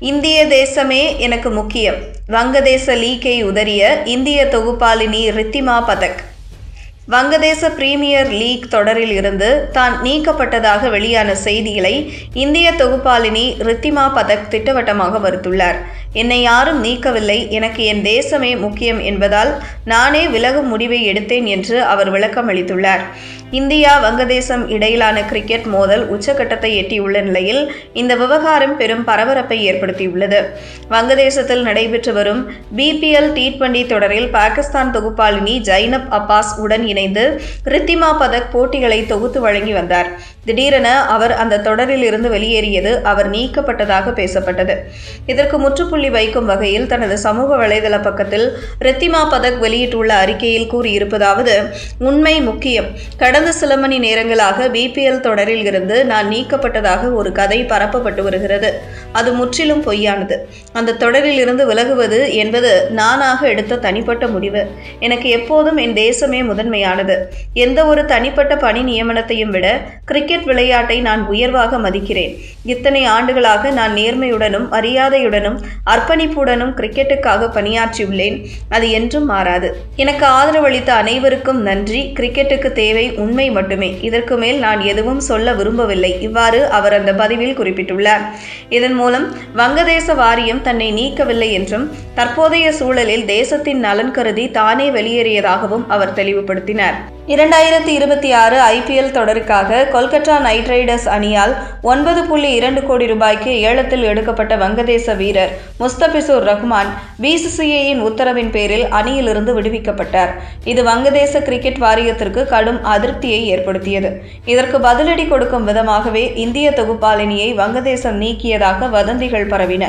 இந்திய தேசமே எனக்கு முக்கியம். வங்கதேச லீக்கை உதறிய இந்திய தொகுப்பாளினி ரித்திமா பதக். வங்கதேச பிரீமியர் லீக் தொடரில் இருந்து தான் நீக்கப்பட்டதாக வெளியான செய்திகளை இந்திய தொகுப்பாளினி ரித்திமா பதக் திட்டவட்டமாக மறுத்துள்ளார். என்னை யாரும் நீக்கவில்லை. எனக்கு என் தேசமே முக்கியம் என்பதால் நானே விலகும் முடிவை எடுத்தேன் என்று அவர் விளக்கம் அளித்துள்ளார். இந்தியா வங்கதேசம் இடையிலான கிரிக்கெட் மோதல் உச்சக்கட்டத்தை எட்டியுள்ள நிலையில் இந்த விவகாரம் பெரும் பரபரப்பை ஏற்படுத்தியுள்ளது. வங்கதேசத்தில் நடைபெற்று வரும் பிபிஎல் டி டுவெண்டி தொடரில் பாகிஸ்தான் தொகுப்பாளினி ஜைனப் அப்பாஸ் உடன் இணைந்து ரித்திமா பதக் போட்டிகளை தொகுத்து வழங்கி வந்தார். திடீரென அவர் அந்த தொடரில் இருந்து வெளியேறியது அவர் நீக்கப்பட்டதாக பேசப்பட்டது. இதற்கு முற்றுப்புள்ளி வைக்கும் வகையில் தனது சமூக வலைதள பக்கத்தில் ரித்திமா பதக் வெளியிட்டுள்ள அறிக்கையில் கூறியிருப்பதாவது உண்மை முக்கியம். கடந்த சில மணி நேரங்களாக பிபிஎல் தொடரில் இருந்து நான் நீக்கப்பட்டதாக ஒரு கதை பரப்பப்பட்டு வருகிறது. அது முற்றிலும் பொய்யானது. அந்த தொடரில் இருந்து விலகுவது என்பது நானாக எடுத்த தனிப்பட்ட முடிவு. எனக்கு எப்போதும் என் தேசமே முதன்மையானது. எந்த ஒரு தனிப்பட்ட பணி நியமனத்தையும் விட கிரிக்கெட் விளையாட்டை நான் உயர்வாக மதிக்கிறேன். இத்தனை ஆண்டுகளாக நான் நேர்மையுடனும் மரியாதையுடனும் அர்ப்பணிப்புடனும் கிரிக்கெட்டுக்காக பணியாற்றியுள்ளேன். அது என்றும் மாறாது. எனக்கு ஆதரவளித்த அனைவருக்கும் நன்றி. கிரிக்கெட்டுக்கு தேவை உண்மை மட்டுமே. இதற்கு மேல் நான் எதுவும் சொல்ல விரும்பவில்லை. இவ்வாறு அவர் அந்த பதிவில் குறிப்பிட்டுள்ளார். இதன் மூலம் வங்கதேச வாரியம் தன்னை நீக்கவில்லை என்றும் தற்போதைய சூழலில் தேசத்தின் நலன் கருதி தானே வெளியேறியதாகவும் அவர் தெளிவுபடுத்தினார். இரண்டாயிரத்தி இருபத்தி ஆறு ஐபிஎல் தொடருக்காக கொல்கத்தா நைட் ரைடர்ஸ் அணியால் ஒன்பது புள்ளி இரண்டு கோடி ரூபாய்க்கு ஏலத்தில் எடுக்கப்பட்ட வங்கதேச வீரர் முஸ்தபிசூர் ரஹ்மான் பிசிசிஐயின் உத்தரவின் பேரில் அணியிலிருந்து விடுவிக்கப்பட்டார். இது வங்கதேச கிரிக்கெட் வாரியத்திற்கு கடும் அதிருப்தியை ஏற்படுத்தியது. இதற்கு பதிலடி கொடுக்கும் விதமாகவே இந்திய தொகுப்பாளினியை வங்கதேசம் நீக்கியதாக வதந்திகள் பரவின.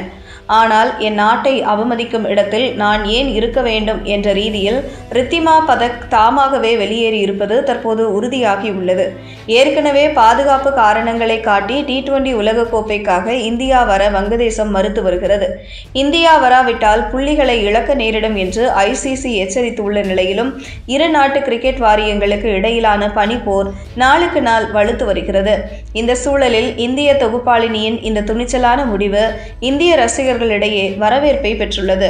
ஆனால் என் நாட்டை அவமதிக்கும் இடத்தில் நான் ஏன் இருக்க வேண்டும் என்ற ரீதியில் ரித்திமா பதக் தாமாகவே வெளியேறி இருப்பது தற்போது உறுதியாகியுள்ளது ஏற்கனவே பாதுகாப்பு காரணங்களை காட்டி டி டுவெண்டி உலகக்கோப்பைக்காக இந்தியா வர வங்கதேசம் மறுத்து வருகிறது. இந்தியா வராவிட்டால் புள்ளிகளை இழக்க நேரிடும் என்று ஐசிசி எச்சரித்துள்ள நிலையிலும் இரு நாட்டு கிரிக்கெட் வாரியங்களுக்கு இடையிலான பனிப்போர் நாளுக்கு நாள் வலுத்து வருகிறது. இந்த சூழலில் இந்திய தொகுப்பாளினியின் இந்த துணிச்சலான முடிவு இந்திய ரசிகர் ரசிகர்களிடையே வரவேற்பை பெற்றுள்ளது.